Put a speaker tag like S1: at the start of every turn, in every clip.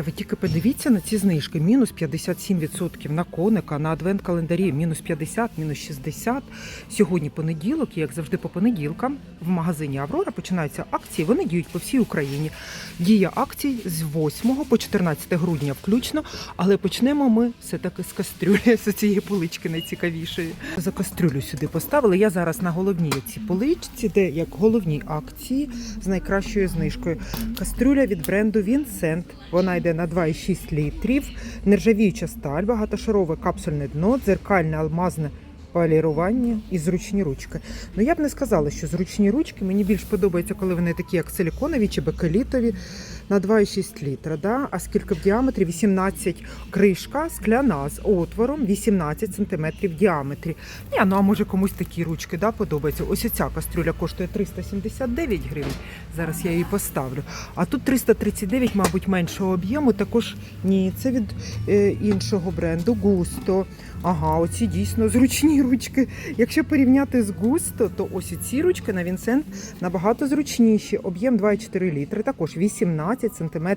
S1: Ви тільки подивіться на ці знижки. Мінус 57% на коника, на адвент-календарі мінус 50, мінус 60. Сьогодні понеділок, і як завжди по понеділкам, в магазині Аврора починаються акції. Вони діють по всій Україні. Дія акцій з 8 по 14 грудня включно, але почнемо ми все-таки з кастрюлі, з цієї полички найцікавішої. За кастрюлю сюди поставили. Я зараз на головній цій поличці, де як головні акції з найкращою знижкою. Кастрюля від бренду Vincent. Вона йде на 2,6 літрів. Нержавіюча сталь, багатошарове капсульне дно, дзеркальне алмазне полірування і зручні ручки. Ну я б не сказала, що зручні ручки. Мені більш подобається, коли вони такі, як силіконові чи бакелітові на 2,6 літра. Да? А скільки в діаметрі? 18 кришка, скляна з отвором 18 см в діаметрі. Ні, ну а може комусь такі ручки да, подобаються. Ось ця кастрюля коштує 379 гривень. Зараз я її поставлю. А тут 339, мабуть, меншого об'єму. Також ні, це від е, іншого бренду Густо. Ага, оці дійсно зручні ручки. Якщо порівняти з Густо, то ось ці ручки на Вінсент набагато зручніші. Об'єм 2,4 літри, також 18 см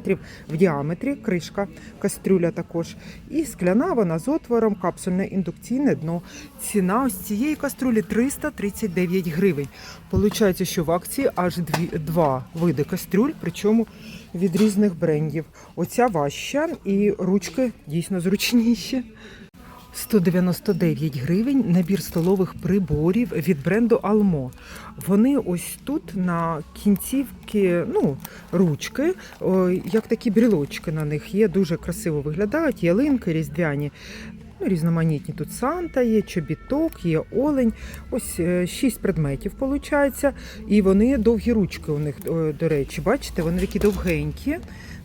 S1: в діаметрі, кришка, кастрюля також. І скляна вона з отвором, капсульне індукційне дно. Ціна ось цієї каструлі 339 гривень. Получається, що в акції аж дві, два види кастрюль, причому від різних брендів. Оця важча і ручки дійсно зручніші. 199 гривень набір столових приборів від бренду Almo. Вони ось тут на кінцівки, ну, ручки, як такі брілочки на них є, дуже красиво виглядають, ялинки різдвяні. Ну, різноманітні тут Санта є, чобіток, є олень. Ось е, шість предметів виходить. І вони довгі ручки у них, до речі, бачите, вони такі довгенькі.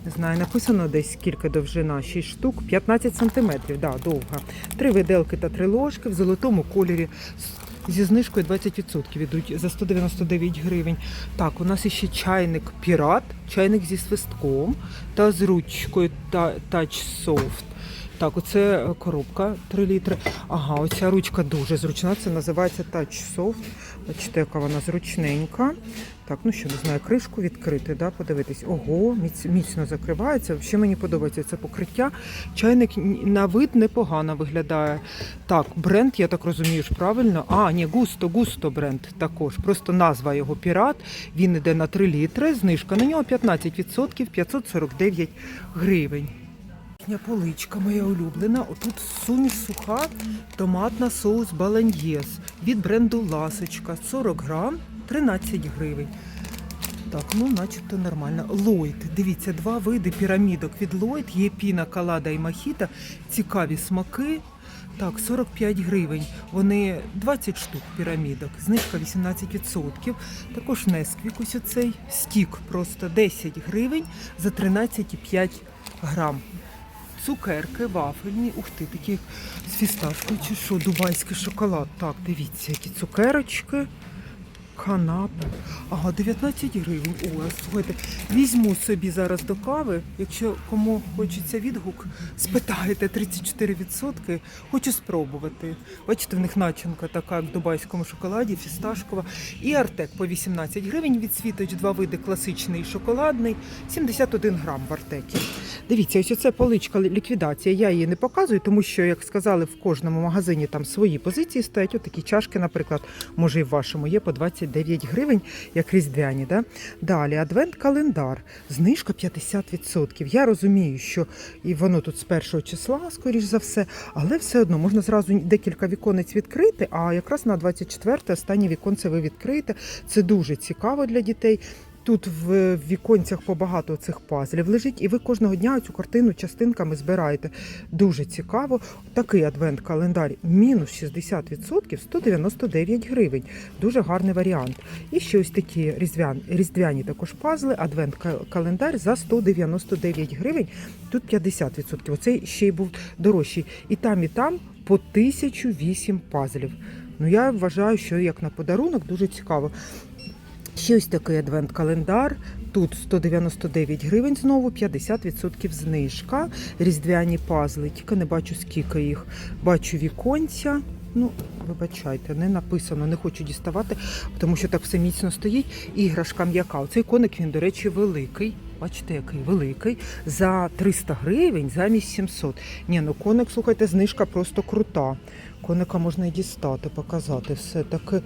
S1: Не знаю, написано десь скільки довжина, 6 штук, 15 сантиметрів, да, довга. Три виделки та три ложки в золотому кольорі. Зі знижкою 20% ідуть за 199 гривень. Так, у нас іще чайник Пірат, чайник зі свистком та з ручкою та Touch Soft. Так, оце е, коробка 3 літри. Ага, оця ручка дуже зручна. Це називається Touch Soft. Бачите, яка вона зручненька. Так, ну що, не знаю, кришку відкрити, да, подивитись. Ого, міць, міцно закривається. Взагалі мені подобається це покриття. Чайник на вид непогано виглядає. Так, бренд, я так розумію, ж правильно. А, ні, густо, густо бренд також. Просто назва його пірат. Він іде на 3 літри. Знижка на нього 15%, 549 гривень. Їхня поличка моя улюблена. Отут суміш суха, томатна соус баланьєс від бренду Ласочка. 40 грам, 13 гривень. Так, ну начебто нормально. Лойд. Дивіться, два види пірамідок від Лойд. Є піна, калада і махіта. Цікаві смаки. Так, 45 гривень. Вони 20 штук пірамідок. Знижка 18%. Також Несквік ось оцей стік просто 10 гривень за 13,5 грам. Цукерки, вафельні, ух ти, такі з фісташкою чи що, дубайський шоколад. Так, дивіться, які цукерочки. Канапи. Ага, 19 гривень. О, слухайте, візьму собі зараз до кави. Якщо кому хочеться відгук, спитайте 34%. Хочу спробувати. Бачите, в них начинка така, як в дубайському шоколаді, фісташкова. І артек по 18 гривень від світоч, два види класичний і шоколадний, 71 грам в артекі. Дивіться, ось оце поличка ліквідація. Я її не показую, тому що, як сказали, в кожному магазині там свої позиції стоять. От такі чашки, наприклад, може і в вашому є по 29 гривень, як різдвяні. Да? Далі адвент-календар, знижка 50%. Я розумію, що і воно тут з першого числа, скоріш за все, але все одно можна зразу декілька віконець відкрити, а якраз на 24 останнє віконце ви відкриєте. Це дуже цікаво для дітей. Тут в віконцях побагато цих пазлів лежить, і ви кожного дня цю картину частинками збираєте. Дуже цікаво. Такий адвент-календар мінус 60%, 199 гривень. Дуже гарний варіант. І ще ось такі різдвяні, також пазли, адвент-календар за 199 гривень. Тут 50%. Оцей ще й був дорожчий. І там, і там по 1008 пазлів. Ну я вважаю, що як на подарунок дуже цікаво. Ще ось такий адвент-календар. Тут 199 гривень знову, 50% знижка. Різдвяні пазли. Тільки не бачу скільки їх. Бачу віконця. Ну, вибачайте, не написано, не хочу діставати, тому що так все міцно стоїть. Іграшка м'яка. Оцей коник, він, до речі, великий. Бачите, який великий, за 300 гривень замість 700. Ні, ну коник, слухайте, знижка просто крута. Коника можна і дістати, показати. Все таки.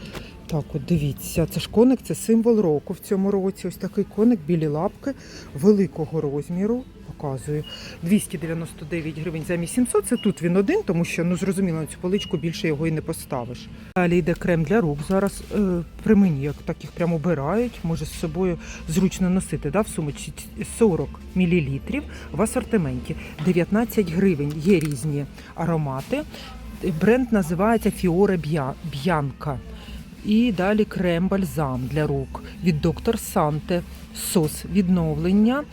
S1: Так, от дивіться, це ж коник, це символ року в цьому році. Ось такий коник, білі лапки великого розміру. Показую 299 гривень замість 700. Це тут він один, тому що ну зрозуміло, на цю поличку більше його і не поставиш. Далі йде крем для рук. Зараз е, при мені, як так їх прямо обирають, може з собою зручно носити. Да, в сумочці 40 мл в асортименті. 19 гривень. Є різні аромати. Бренд називається Фіоре Б'янка. І далі крем-бальзам для рук від доктор Санте. Сос відновлення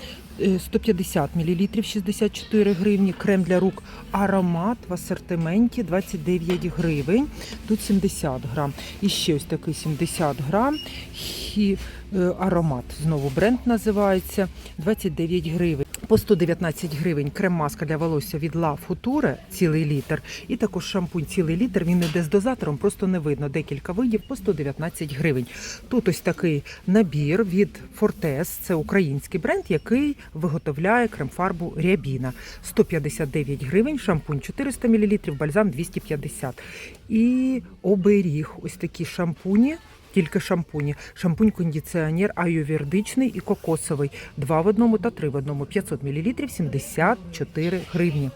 S1: е, 150 мл 64 гривні. Крем для рук аромат в асортименті 29 гривень. Тут 70 грам. І ще ось такий 70 грам. Хі, е, аромат. Знову бренд називається 29 гривень. По 119 гривень крем-маска для волосся від La Future цілий літр. І також шампунь цілий літр. Він іде з дозатором, просто не видно. Декілька видів по 119 гривень. Тут ось такий набір від Fortes. Це український бренд, який виготовляє крем-фарбу Рябіна. 159 гривень, шампунь 400 мл, бальзам 250. І оберіг. Ось такі шампуні. Тільки шампуні. Шампунь-кондиціонер аювердичний і кокосовий. Два в одному та три в одному. 500 мл 74 гривні.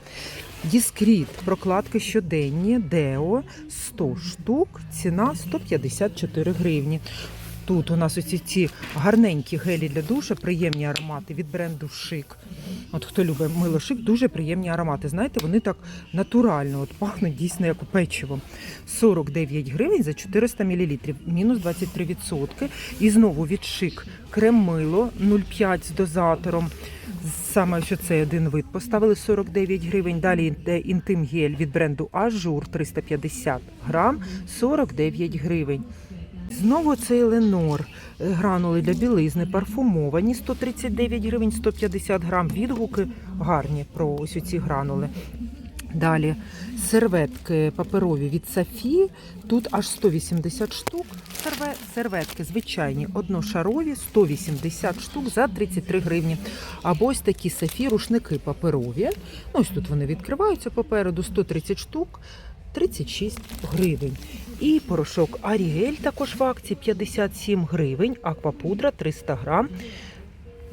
S1: Діскріт, прокладки щоденні, Део 100 штук, ціна 154 гривні. Тут у нас ось ці гарненькі гелі для душа, приємні аромати від бренду Шик. От хто любить мило шик, дуже приємні аромати. Знаєте, вони так натурально от пахнуть дійсно як у печиво. 49 гривень за 400 мл, мінус 23%. І знову від шик крем-мило 0,5 з дозатором. Саме що цей один вид поставили 49 гривень. Далі йде інтим-гель від бренду Ажур 350 грам 49 гривень. Знову цей Ленор. Гранули для білизни парфумовані 139 гривень 150 грам. Відгуки гарні про ось ці гранули. Далі серветки паперові від Сафі. Тут аж 180 штук. Серветки звичайні, одношарові, 180 штук за 33 гривні. Або ось такі Сафі рушники паперові. Ну, ось тут вони відкриваються попереду, 130 штук. 36 гривень. І порошок Арігель також в акції 57 гривень, аквапудра 300 грам,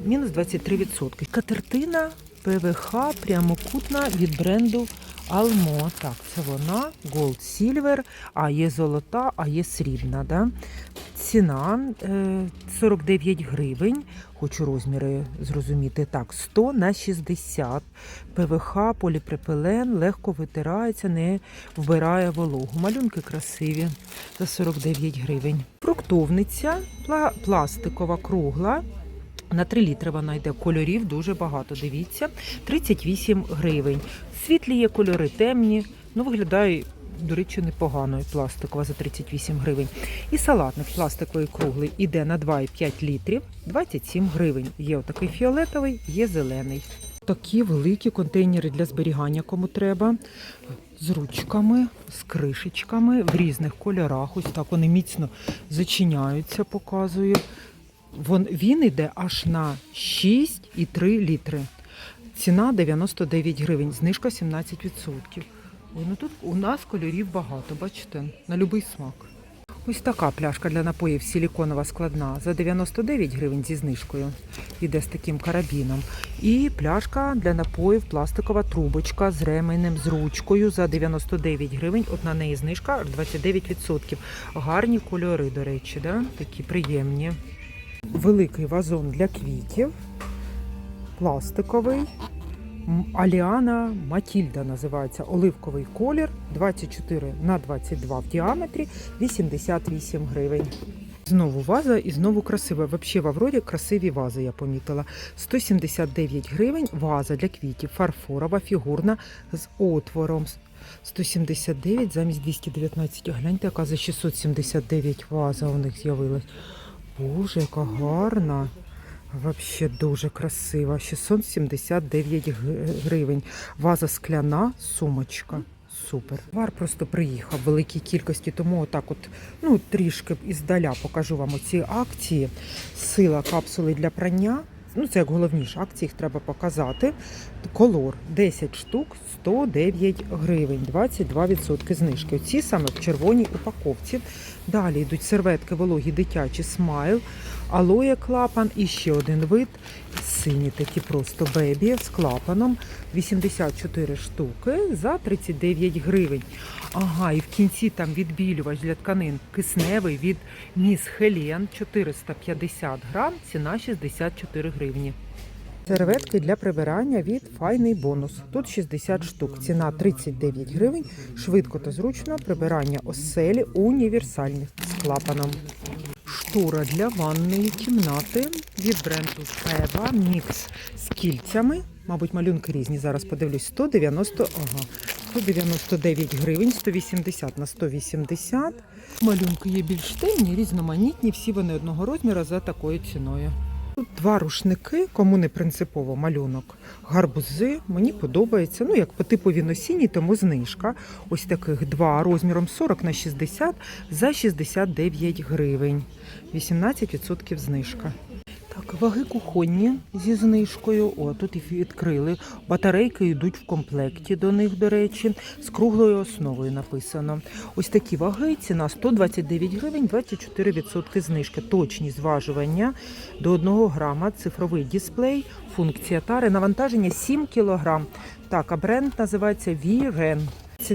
S1: мінус 23%. Катертина ПВХ прямокутна від бренду Almo. Так, це вона, Gold Silver, а є золота, а є срібна. Да? Ціна е, 49 гривень. Хочу розміри зрозуміти. Так, 100 на 60. ПВХ, поліпропилен, легко витирається, не вбирає вологу. Малюнки красиві за 49 гривень. Фруктовниця пластикова кругла. На 3 літри вона йде кольорів дуже багато. Дивіться, 38 гривень. Світлі є кольори, темні. Ну, виглядає, до речі, непогано. і Пластикова за 38 гривень. І салатник пластиковий круглий іде на 2,5 літрів, 27 гривень. Є отакий фіолетовий, є зелений. Такі великі контейнери для зберігання, кому треба. З ручками, з кришечками в різних кольорах. Ось так вони міцно зачиняються, показую. Вон, він йде аж на 6,3 літри. Ціна 99 гривень, знижка 17%. Ой, ну тут у нас кольорів багато, бачите, на будь-який смак. Ось така пляшка для напоїв силіконова складна за 99 гривень зі знижкою. Іде з таким карабіном. І пляшка для напоїв пластикова трубочка з ременем, з ручкою за 99 гривень. От на неї знижка аж 29%. Гарні кольори, до речі, да? такі приємні. Великий вазон для квітів, пластиковий. Аліана Матільда називається оливковий колір 24 на 22 в діаметрі 88 гривень. Знову ваза і знову красива. Взагалі в Аврорі красиві вази я помітила. 179 гривень ваза для квітів, фарфорова, фігурна з отвором. 179 замість 219. Гляньте, яка за 679 ваза у них з'явилась. Боже, яка гарна. Взагалі дуже красива. 679 гривень. Ваза скляна, сумочка. Супер. Вар просто приїхав в великій кількості, тому отак от, ну, трішки іздаля покажу вам оці акції. Сила капсули для прання. Ну, це як головніше акції, їх треба показати. Колор 10 штук 109 гривень, 22% знижки. Оці саме в червоній упаковці. Далі йдуть серветки вологі дитячі смайл, алоє клапан і ще один вид. Сині такі просто бебі з клапаном. 84 штуки за 39 гривень. Ага, і в кінці там відбілювач для тканин кисневий від Міс Хелен 450 грам, ціна 64 гривні. Серветки для прибирання від файний бонус. Тут 60 штук. Ціна 39 гривень. Швидко та зручно прибирання оселі універсальних з клапаном. Штора для ванної кімнати від бренду Шева. Мікс з кільцями. Мабуть, малюнки різні. Зараз подивлюсь. 190, ага, 199 гривень, 180 на 180. Малюнки є більш темні, різноманітні, всі вони одного розміру за такою ціною. Тут два рушники, кому не принципово малюнок. Гарбузи мені подобається. Ну, як по він осінній, тому знижка. Ось таких два розміром 40 на 60 за 69 гривень. 18% знижка. Так, ваги кухонні зі знижкою. О, тут їх відкрили. Батарейки йдуть в комплекті до них, до речі, з круглою основою написано. Ось такі ваги, ціна 129 гривень, 24% знижки. Точні зважування до 1 грама, цифровий дисплей, функція тари, навантаження 7 кілограм. Так, а бренд називається V-Ren.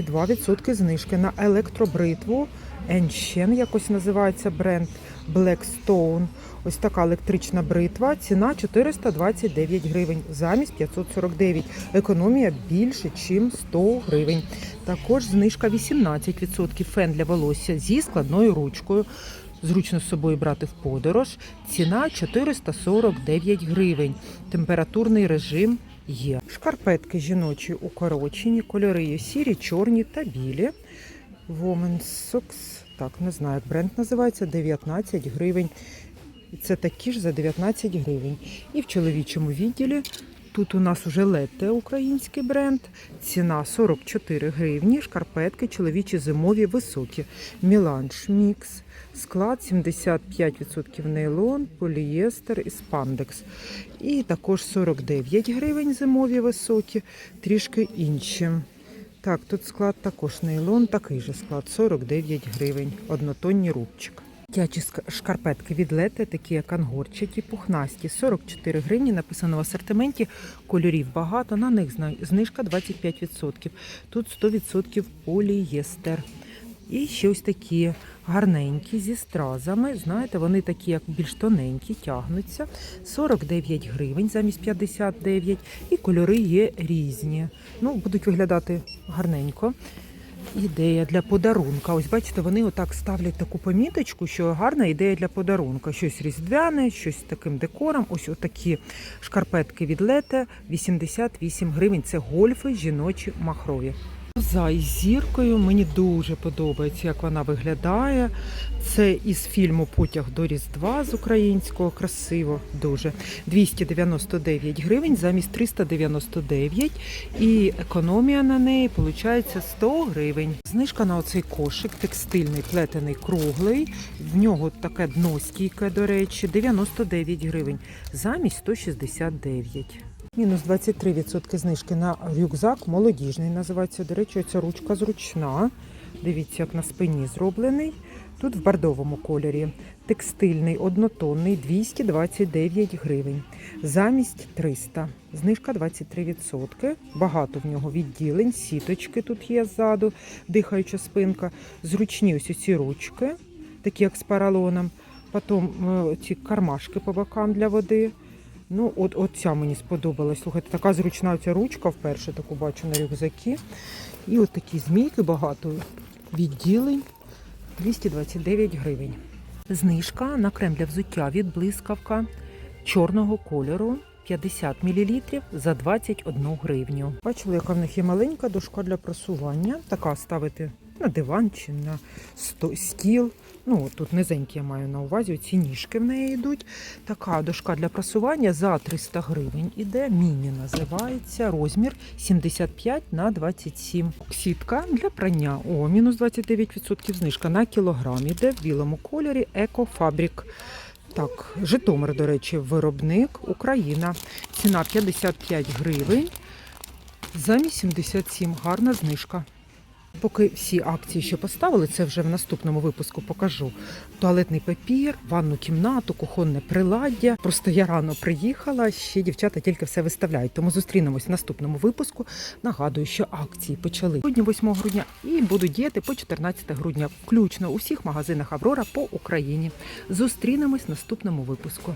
S1: 22% знижки на електробритву. Енщен якось називається бренд Blackstone. Ось така електрична бритва. Ціна 429 гривень замість 549. Економія більше, ніж 100 гривень. Також знижка 18%. Фен для волосся зі складною ручкою. Зручно з собою брати в подорож. Ціна 449 гривень. Температурний режим є. Шкарпетки жіночі укорочені, кольори є сірі, чорні та білі. Women's Socks, так, не знаю, як бренд називається, 19 гривень. Це такі ж за 19 гривень. І в чоловічому відділі тут у нас уже лете український бренд. Ціна 44 гривні. Шкарпетки чоловічі зимові високі. Міланж мікс. Склад 75% нейлон, полієстер і спандекс. І також 49 гривень зимові високі, трішки інші. Так, тут склад також нейлон, такий же склад 49 гривень, однотонні рубчик. Дитячі шкарпетки від лети, такі як ангорчаті, пухнасті, 44 гривні, написано в асортименті, кольорів багато, на них знижка 25%. Тут 100% полієстер. І ще ось такі гарненькі зі стразами. Знаєте, вони такі, як більш тоненькі, тягнуться. 49 гривень замість 59. І кольори є різні. Ну, будуть виглядати гарненько. Ідея для подарунка. Ось бачите, вони отак ставлять таку поміточку, що гарна ідея для подарунка. Щось різдвяне, щось таким декором. Ось отакі шкарпетки від лете 88 гривень. Це гольфи жіночі махрові. За зіркою мені дуже подобається, як вона виглядає. Це із фільму Потяг до Різдва з українського. Красиво дуже. 299 гривень замість 399. І економія на неї виходить 100 гривень. Знижка на оцей кошик текстильний, плетений круглий. В нього таке дно стійке, до речі, 99 гривень замість 169. Мінус 23% знижки на рюкзак молодіжний. Називається, до речі, ця ручка зручна. Дивіться, як на спині зроблений. Тут в бордовому кольорі. Текстильний, однотонний 229 гривень. Замість 300. Знижка 23%. Багато в нього відділень, сіточки тут є ззаду, дихаюча спинка. Зручні ось ці ручки, такі як з паралоном. Потім е, ці кармашки по бокам для води. Ну, от, от ця мені сподобалась. Слухайте, така зручна ця ручка, вперше таку бачу на рюкзакі. І от такі змійки багато відділень. 229 гривень. Знижка на крем для взуття від блискавка чорного кольору 50 мл за 21 гривню. Бачили, яка в них є маленька дошка для просування. Така ставити на диван чи на стіл. Ну, тут низенькі я маю на увазі, ці ніжки в неї йдуть. Така дошка для прасування за 300 гривень іде. Міні називається. Розмір 75 на 27. Сітка для прання. О, мінус 29% знижка на кілограм. Іде в білому кольорі Екофабрик. Так, Житомир, до речі, виробник Україна. Ціна 55 гривень замість 77. Гарна знижка. Поки всі акції, що поставили, це вже в наступному випуску покажу. Туалетний папір, ванну кімнату, кухонне приладдя. Просто я рано приїхала, ще дівчата тільки все виставляють. Тому зустрінемось в наступному випуску. Нагадую, що акції почали сьогодні, 8 грудня, і будуть діяти по 14 грудня, включно у всіх магазинах Аврора по Україні. Зустрінемось в наступному випуску.